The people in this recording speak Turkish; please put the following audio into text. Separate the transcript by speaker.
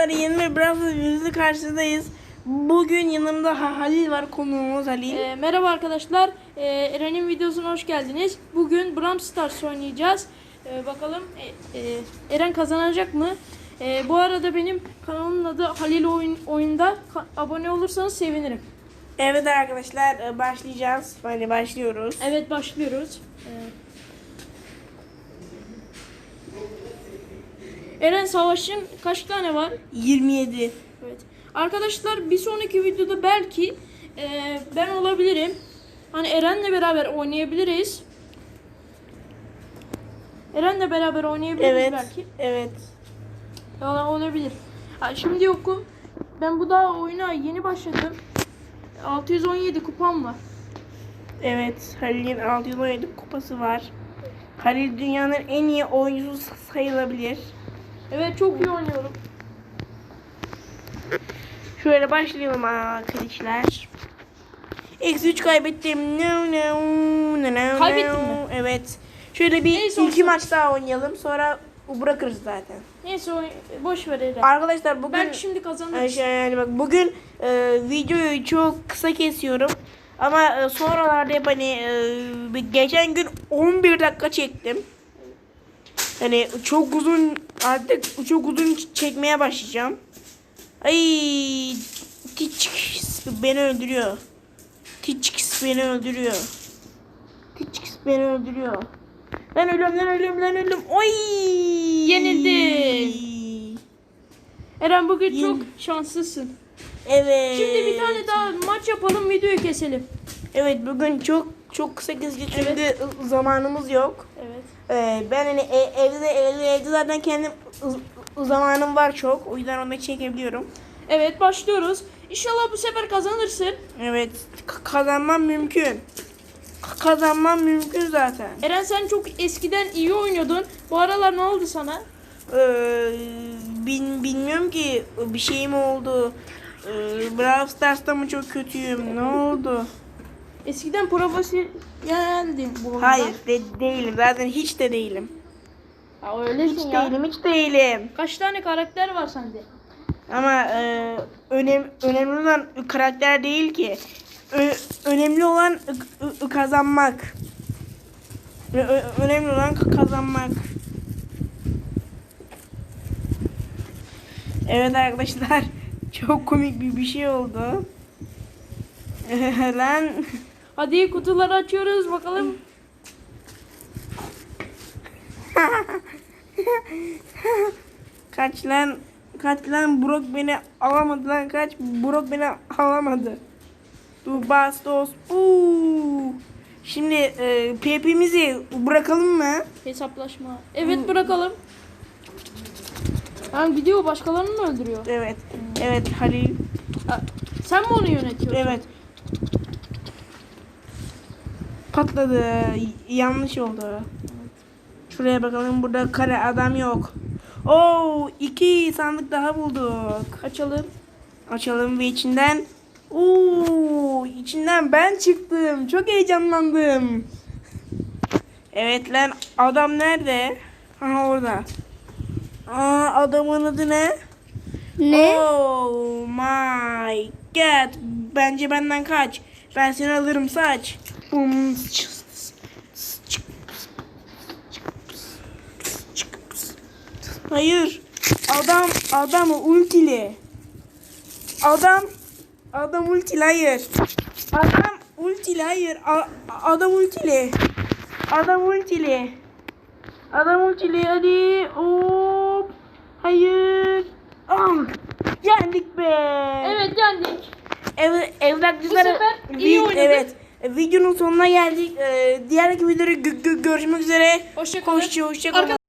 Speaker 1: arkadaşlar yeni bir Brawl videosu karşınızdayız. Bugün yanımda Ha- Halil var konuğumuz Halil.
Speaker 2: Ee, merhaba arkadaşlar. Ee, Eren'in videosuna hoş geldiniz. Bugün Brawl Stars oynayacağız. Ee, bakalım e, e, Eren kazanacak mı? Ee, bu arada benim kanalımın adı Halil Oyun Oyunda. Ka- abone olursanız sevinirim.
Speaker 1: Evet arkadaşlar e, başlayacağız. Hani başlıyoruz.
Speaker 2: Evet başlıyoruz. Ee, Eren savaşın kaç tane var?
Speaker 1: 27.
Speaker 2: Evet. Arkadaşlar bir sonraki videoda belki e, ben olabilirim. Hani Eren'le beraber oynayabiliriz. Eren'le beraber oynayabiliriz
Speaker 1: Evet.
Speaker 2: belki.
Speaker 1: Evet.
Speaker 2: Valla olabilir. Ha, şimdi yokum. Ben bu daha oyuna yeni başladım. 617 kupam var.
Speaker 1: Evet. Halil'in 617 kupası var. Halil dünyanın en iyi oyuncusu sayılabilir.
Speaker 2: Evet çok iyi oynuyorum.
Speaker 1: Şöyle başlayalım arkadaşlar. Eksi 3 kaybettim. No, no, no, no,
Speaker 2: Kaybettin mi?
Speaker 1: Evet. Şöyle bir
Speaker 2: Neyse,
Speaker 1: iki
Speaker 2: olsun.
Speaker 1: maç daha oynayalım. Sonra bırakırız zaten.
Speaker 2: Neyse oy- boş ver Eren.
Speaker 1: Arkadaşlar bugün
Speaker 2: Belki şimdi kazanırız.
Speaker 1: Şey, yani bak bugün e, videoyu çok kısa kesiyorum. Ama e, sonralarda hep hani e, geçen gün 11 dakika çektim. Hani çok uzun artık çok uzun çekmeye başlayacağım. Ay Tiçks beni öldürüyor. Tiçks beni öldürüyor. Tiçks beni öldürüyor. Ben ölüyorum lan ölüyorum lan ölüyorum. Oy!
Speaker 2: Yenildin. Eren bugün
Speaker 1: Yeni-
Speaker 2: çok şanslısın.
Speaker 1: Evet.
Speaker 2: Şimdi bir tane daha maç yapalım videoyu keselim.
Speaker 1: Evet bugün çok çok kısa keseceğiz çünkü zamanımız yok.
Speaker 2: Evet.
Speaker 1: Ee, ben hani e- evde, evde evde zaten kendim zamanım var çok. O yüzden onu çekebiliyorum.
Speaker 2: Evet başlıyoruz. İnşallah bu sefer kazanırsın.
Speaker 1: Evet kazanmam mümkün. Kazanmam mümkün zaten.
Speaker 2: Eren sen çok eskiden iyi oynuyordun. Bu aralar ne oldu sana?
Speaker 1: Ee, bin, bilmiyorum ki bir şey mi oldu? Ee, Brawl Stars'ta mı çok kötüyüm? Ne oldu?
Speaker 2: Eskiden profesyoneldin bu oyunda.
Speaker 1: Hayır de- değilim. Zaten hiç de değilim.
Speaker 2: Ha, öylesin
Speaker 1: Hiç
Speaker 2: ya.
Speaker 1: değilim, hiç değilim.
Speaker 2: Kaç tane karakter var sende?
Speaker 1: Ama e, önem, önemli olan karakter değil ki. Ö- önemli olan ı- ı- kazanmak. Ö- ö- önemli olan kazanmak. Evet arkadaşlar. Çok komik bir bir şey oldu. Lan.
Speaker 2: Hadi kutuları açıyoruz bakalım.
Speaker 1: kaç lan. Kaç lan Brock beni alamadı lan kaç. Brock beni alamadı. Du bastos. Uuu. Şimdi e, PP'mizi bırakalım mı?
Speaker 2: Hesaplaşma. Evet bırakalım. Ha gidiyor başkalarını mı öldürüyor?
Speaker 1: Evet. Evet Halil.
Speaker 2: Ha, sen mi onu yönetiyorsun?
Speaker 1: Evet. Patladı. Yanlış oldu. Şuraya bakalım. Burada kare adam yok. Oo, iki sandık daha bulduk.
Speaker 2: Açalım.
Speaker 1: Açalım ve içinden Oo, içinden ben çıktım. Çok heyecanlandım. Evet lan adam nerede? Aha orada. Aa adamın adı ne? Oh my god. Bence benden kaç. Ben seni alırım saç. Bum. Hayır. Adam adam ultili. Adam adam ultili hayır. Adam ultili hayır. A- adam ultili. Adam ultili. Adam ultili hadi. Hop. Hayır. Ah. Yendik be.
Speaker 2: Evet yendik.
Speaker 1: Ev, evlatçılara
Speaker 2: Bu sefer iyi oynadık.
Speaker 1: Evet. Videonun sonuna geldik. Ee, diğer videoları gö- gö- görüşmek üzere.
Speaker 2: Hoşça kalın.
Speaker 1: Hoşça hoşça kalın.